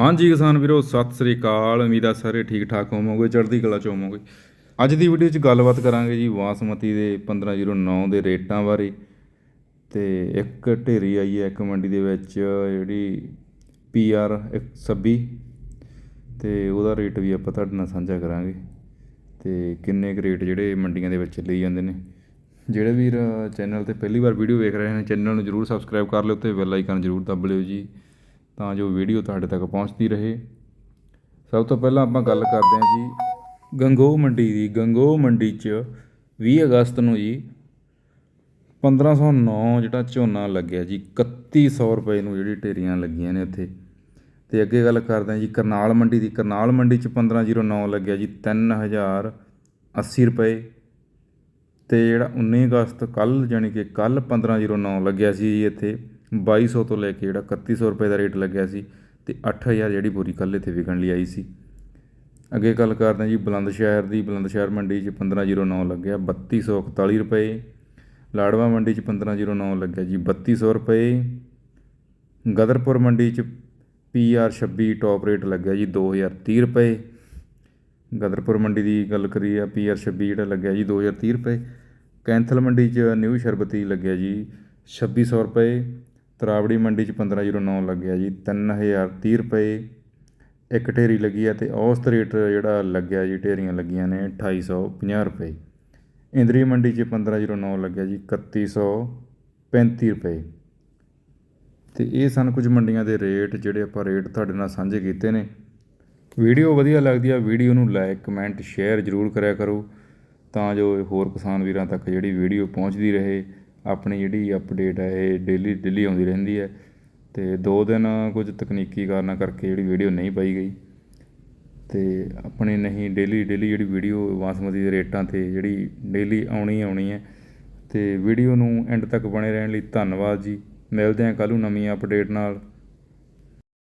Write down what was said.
ਹਾਂਜੀ ਕਿਸਾਨ ਵੀਰੋ, ਸਤਿ ਸ੍ਰੀ ਅਕਾਲ। ਉਮੀਦ ਆ ਸਾਰੇ ਠੀਕ ਠਾਕ ਹੋਵੋਗੇ, ਚੜ੍ਹਦੀ ਕਲਾ ਚ ਹੋਵੋਗੇ। ਅੱਜ ਦੀ ਵੀਡੀਓ 'ਚ ਗੱਲਬਾਤ ਕਰਾਂਗੇ ਜੀ ਬਾਸਮਤੀ ਦੇ 1509 ਦੇ ਰੇਟਾਂ ਬਾਰੇ। ਤੇ ਇੱਕ ਢੇਰੀ ਆਈ ਹੈ ਇੱਕ ਮੰਡੀ ਦੇ ਵਿੱਚ, ਜਿਹੜੀ ਪੀਆਰ 126 ਤੇ ਉਹਦਾ ਰੇਟ ਵੀ ਆਪਾਂ ਤੁਹਾਡੇ ਨਾਲ ਸਾਂਝਾ ਕਰਾਂਗੇ। ਤੇ ਕਿੰਨੇ ਕੁ ਰੇਟ ਜਿਹੜੇ ਮੰਡੀਆਂ ਦੇ ਵਿੱਚ ਲਈ ਜਾਂਦੇ ਨੇ। ਜਿਹੜੇ ਵੀਰ ਚੈਨਲ ਤੇ ਪਹਿਲੀ ਵਾਰ ਵੀਡੀਓ ਵੇਖ ਰਹੇ ਨੇ, ਚੈਨਲ ਨੂੰ ਜਰੂਰ ਸਬਸਕ੍ਰਾਈਬ ਕਰ ਲਿਓ ਤੇ ਬੈਲ ਆਈਕਨ ਜਰੂਰ ਦਬ ਲਿਓ ਜੀ। ਤਾਂ ਜੋ ਵੀਡੀਓ ਤੁਹਾਡੇ ਤੱਕ ਪਹੁੰਚਦੀ ਰਹੇ। ਸਭ ਤੋਂ ਪਹਿਲਾਂ ਆਪਾਂ ਗੱਲ ਕਰਦੇ ਹਾਂ ਜੀ ਗੰਗੋਹ ਮੰਡੀ ਦੀ। ਗੰਗੋਹ ਮੰਡੀ 'ਚ 20 ਅਗਸਤ ਨੂੰ ਜੀ 1509 ਜਿਹੜਾ ਝੋਨਾ ਲੱਗਿਆ ਜੀ 3100 ਰੁਪਏ ਨੂੰ ਜਿਹੜੀ ਢੇਰੀਆਂ ਲੱਗੀਆਂ ਨੇ ਉੱਥੇ। ਤੇ ਅੱਗੇ ਗੱਲ ਕਰਦੇ ਹਾਂ ਜੀ ਕਰਨਾਲ ਮੰਡੀ ਦੀ। ਕਰਨਾਲ ਮੰਡੀ 'ਚ 1509 ਲੱਗਿਆ ਜੀ 3080 ਰੁਪਏ। ਤੇ ਜਿਹੜਾ 19 ਅਗਸਤ ਕੱਲ ਜਾਣੀ ਕਿ ਕੱਲ 1509 ਲੱਗਿਆ ਸੀ ਜੀ ਇੱਥੇ। ਬਾਈ ਸੌ ਤੋਂ ਲੈ ਕੇ ਜਿਹੜਾ ਇਕੱਤੀ ਸੌ ਰੁਪਏ ਦਾ ਰੇਟ ਲੱਗਿਆ ਸੀ ਤੇ 8000 ਜਿਹੜੀ ਪੂਰੀ ਕੱਲ ਇੱਥੇ ਵਿਕਣ ਲਈ ਆਈ ਸੀ। ਅੱਗੇ ਗੱਲ ਕਰਦੇ ਹਾਂ ਜੀ ਬੁਲੰਦ ਸ਼ਹਿਰ ਦੀ। ਬੁਲੰਦ ਸ਼ਹਿਰ ਮੰਡੀ 'ਚ 1509 ਲੱਗਿਆ 3241 ਰੁਪਏ। ਲਾੜਵਾ ਮੰਡੀ 'ਚ 1509 ਲੱਗਿਆ ਜੀ 3200 ਰੁਪਏ। ਗਦਰਪੁਰ ਮੰਡੀ 'ਚ ਪੀਆਰ 26 ਟੌਪ ਰੇਟ ਲੱਗਿਆ ਜੀ 2030 ਰੁਪਏ। ਗਦਰਪੁਰ ਮੰਡੀ ਦੀ ਗੱਲ ਕਰੀਏ ਪੀਆਰ 26 ਜਿਹੜਾ ਲੱਗਿਆ ਜੀ 2030 ਰੁਪਏ। ਕੈਂਥਲ ਮੰਡੀ 'ਚ ਨਿਊ ਸ਼ਰਬਤੀ ਲੱਗਿਆ ਜੀ 2600 ਰੁਪਏ। ਤਰਾਵੜੀ ਮੰਡੀ 'ਚ 1509 ਲੱਗਿਆ ਜੀ 3030 ਰੁਪਏ। ਇੱਕ ਢੇਰੀ ਲੱਗੀ ਆ ਤੇ ਔਸਤ ਰੇਟ ਜਿਹੜਾ ਲੱਗਿਆ ਜੀ, ਢੇਰੀਆਂ ਲੱਗੀਆਂ ਨੇ 2850 ਰੁਪਏ। ਇੰਦਰੀ ਮੰਡੀ 'ਚ 1509 ਲੱਗਿਆ ਜੀ 3135 ਰੁਪਏ। ਤੇ ਇਹ ਸਨ ਕੁਝ ਮੰਡੀਆਂ ਦੇ ਰੇਟ ਜਿਹੜੇ ਆਪਾਂ ਰੇਟ ਤੁਹਾਡੇ ਨਾਲ ਸਾਂਝੇ ਕੀਤੇ ਨੇ। ਵੀਡੀਓ ਵਧੀਆ ਲੱਗਦੀ ਆ, ਵੀਡੀਓ ਨੂੰ ਲਾਈਕ, ਕਮੈਂਟ, ਸ਼ੇਅਰ ਜ਼ਰੂਰ ਕਰਿਆ ਕਰੋ ਤਾਂ ਜੋ ਹੋਰ ਕਿਸਾਨ ਵੀਰਾਂ ਤੱਕ ਜਿਹੜੀ ਵੀਡੀਓ ਪਹੁੰਚਦੀ ਰਹੇ। ਆਪਣੀ ਜਿਹੜੀ ਅਪਡੇਟ ਹੈ, ਇਹ ਡੇਲੀ ਡੇਲੀ ਆਉਂਦੀ ਰਹਿੰਦੀ ਹੈ ਅਤੇ ਦੋ ਦਿਨ ਕੁਝ ਤਕਨੀਕੀ ਕਾਰਨਾਂ ਕਰਕੇ ਜਿਹੜੀ ਵੀਡੀਓ ਨਹੀਂ ਪਾਈ ਗਈ ਅਤੇ ਆਪਣੀ ਨਹੀਂ ਡੇਲੀ ਡੇਲੀ ਜਿਹੜੀ ਵੀਡੀਓ ਬਾਸਮਤੀ ਦੇ ਰੇਟਾਂ ਤੇ ਜਿਹੜੀ ਡੇਲੀ ਆਉਣੀ ਆਉਣੀ ਹੈ ਅਤੇ ਵੀਡੀਓ ਨੂੰ ਐਂਡ ਤੱਕ ਬਣੇ ਰਹਿਣ ਲਈ ਧੰਨਵਾਦ ਜੀ। ਮਿਲਦੇ ਹਾਂ ਕੱਲ੍ਹ ਨੂੰ ਨਵੀਂ ਅਪਡੇਟ ਨਾਲ।